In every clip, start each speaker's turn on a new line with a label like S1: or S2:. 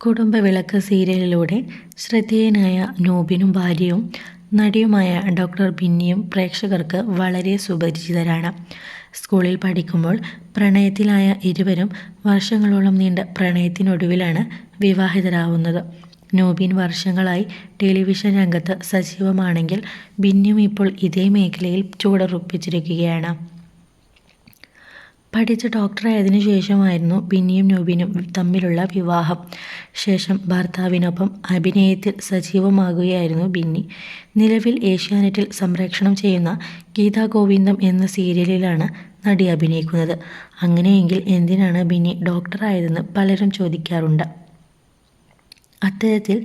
S1: കുടുംബവിളക്ക് സീരിയലിലൂടെ ശ്രദ്ധേയനായ നോബിനും ഭാര്യയും നടിയുമായ ഡോക്ടർ ബിന്നിയും പ്രേക്ഷകർക്ക് വളരെ സുപരിചിതരാണ്. സ്കൂളിൽ പഠിക്കുമ്പോൾ പ്രണയത്തിലായ ഇരുവരും വർഷങ്ങളോളം നീണ്ട പ്രണയത്തിനൊടുവിലാണ് വിവാഹിതരാവുന്നത്. നോബിൻ വർഷങ്ങളായി ടെലിവിഷൻ രംഗത്ത് സജീവമാണെങ്കിൽ ബിന്നിയും ഇപ്പോൾ ഇതേ മേഖലയിൽ ചുവടുറപ്പിച്ചിരിക്കുകയാണ്. പഠിച്ച ഡോക്ടറായതിനു ശേഷമായിരുന്നു ബിന്നിയും നോബിനും തമ്മിലുള്ള വിവാഹം. ശേഷം ഭർത്താവിനൊപ്പം അഭിനയത്തിൽ സജീവമാകുകയായിരുന്നു ബിന്നി. നിലവിൽ ഏഷ്യാനെറ്റിൽ സംപ്രേക്ഷണം ചെയ്യുന്ന ഗീതാ ഗോവിന്ദം എന്ന സീരിയലിലാണ് നടി അഭിനയിക്കുന്നത്. അങ്ങനെയെങ്കിൽ എന്തിനാണ് ബിന്നി ഡോക്ടറായതെന്ന് പലരും ചോദിക്കാറുണ്ട്. അത്തരത്തിൽ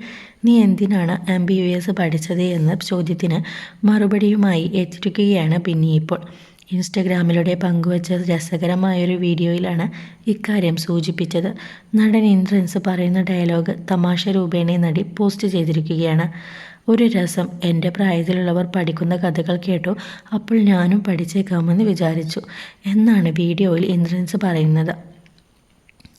S1: നീ എന്തിനാണ് എം ബി ബി എസ് പഠിച്ചത് എന്ന ചോദ്യത്തിന് മറുപടിയുമായി എത്തിയിരിക്കുകയാണ് ബിന്നി ഇപ്പോൾ. ഇൻസ്റ്റഗ്രാമിലൂടെ പങ്കുവച്ച രസകരമായൊരു വീഡിയോയിലാണ് ഇക്കാര്യം സൂചിപ്പിച്ചത്. നടൻ ഇന്ദ്രൻസ് പറയുന്ന ഡയലോഗ് തമാശ രൂപേണ നടി പോസ്റ്റ് ചെയ്തിരിക്കുകയാണ്. ഒരു രസം. എന്റെ പ്രായത്തിലുള്ളവർ പഠിക്കുന്ന കഥകൾ കേട്ടു. അപ്പോൾ ഞാനും പഠിച്ചേക്കാമെന്ന് വിചാരിച്ചു എന്നാണ് വീഡിയോയിൽ ഇന്ദ്രൻസ് പറയുന്നത്.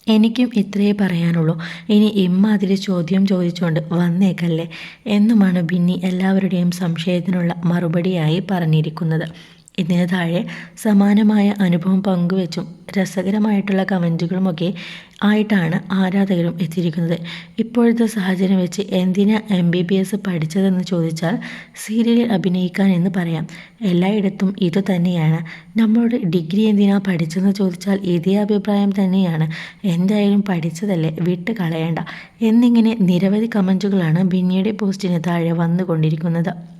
S1: എനിക്കും ഇത്രയേ പറയാനുള്ളൂ. ഇനി ഇമ്മാതിരി ചോദ്യം ചോദിച്ചുകൊണ്ട് വന്നേക്കല്ലേ എന്നുമാണ് ബിന്നി എല്ലാവരുടെയും സംശയത്തിനുള്ള മറുപടിയായി പറഞ്ഞിരിക്കുന്നത്. ഇതിന് താഴെ സമാനമായ അനുഭവം പങ്കുവെച്ചും രസകരമായിട്ടുള്ള കമന്റുകളുമൊക്കെ ആയിട്ടാണ് ആരാധകരും എത്തിയിരിക്കുന്നത്. ഇപ്പോഴത്തെ സാഹചര്യം വെച്ച് എന്തിനാ എം ബി ബി എസ് പഠിച്ചതെന്ന് ചോദിച്ചാൽ സീരിയലിൽ അഭിനയിക്കാൻ എന്ന് പറയാം. എല്ലായിടത്തും ഇത് തന്നെയാണ്. നമ്മളോട് ഡിഗ്രി എന്തിനാ പഠിച്ചതെന്ന് ചോദിച്ചാൽ ഇതേ അഭിപ്രായം തന്നെയാണ്. എന്തായാലും പഠിച്ചതല്ലേ വിട്ട് കളയണ്ട. എന്നിങ്ങനെ നിരവധി കമന്റുകളാണ് ബിന്നിയുടെ പോസ്റ്റിന് താഴെ വന്നുകൊണ്ടിരിക്കുന്നത്.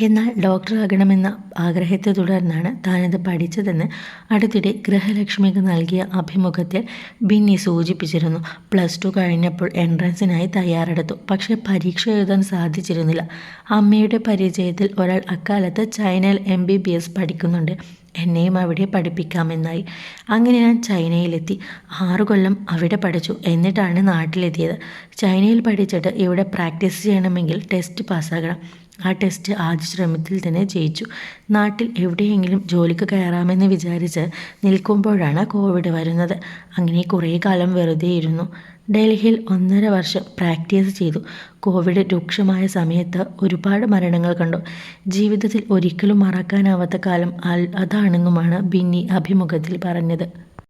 S1: എന്നാൽ ഡോക്ടറാകണമെന്ന ആഗ്രഹത്തെ തുടർന്നാണ് താനത് പഠിച്ചതെന്ന് അടുത്തിടെ ഗൃഹലക്ഷ്മിക്ക് നൽകിയ അഭിമുഖത്തിൽ ബിന്നി സൂചിപ്പിച്ചിരുന്നു. പ്ലസ് ടു കഴിഞ്ഞപ്പോൾ എൻട്രൻസിനായി തയ്യാറെടുത്തു. പക്ഷേ പരീക്ഷ എഴുതാൻ സാധിച്ചിരുന്നില്ല. അമ്മയുടെ പരിചയത്തിൽ ഒരാൾ അക്കാലത്ത് ചൈനയിൽ എം ബി ബി എസ് പഠിക്കുന്നുണ്ട്. എന്നെയും അവിടെ പഠിപ്പിക്കാമെന്നായി. അങ്ങനെ ഞാൻ ചൈനയിലെത്തി. ആറു കൊല്ലം അവിടെ പഠിച്ചു. എന്നിട്ടാണ് നാട്ടിലെത്തിയത്. ചൈനയിൽ പഠിച്ചിട്ട് ഇവിടെ പ്രാക്ടീസ് ചെയ്യണമെങ്കിൽ ടെസ്റ്റ് പാസ്സാകണം. ആ ടെസ്റ്റ് ആദ്യ ശ്രമത്തിൽ തന്നെ ജയിച്ചു. നാട്ടിൽ എവിടെയെങ്കിലും ജോലിക്ക് കയറാമെന്ന് വിചാരിച്ച് നിൽക്കുമ്പോഴാണ് കോവിഡ് വരുന്നത്. അങ്ങനെ കുറേ കാലം വെറുതെ ഇരുന്നു. ഡൽഹിയിൽ ഒന്നര വർഷം പ്രാക്ടീസ് ചെയ്തു. കോവിഡ് രൂക്ഷമായ സമയത്ത് ഒരുപാട് മരണങ്ങൾ കണ്ടു. ജീവിതത്തിൽ ഒരിക്കലും മറക്കാനാവാത്ത കാലം അതാണെന്നുമാണ് ബിന്നി അഭിമുഖത്തിൽ പറഞ്ഞത്.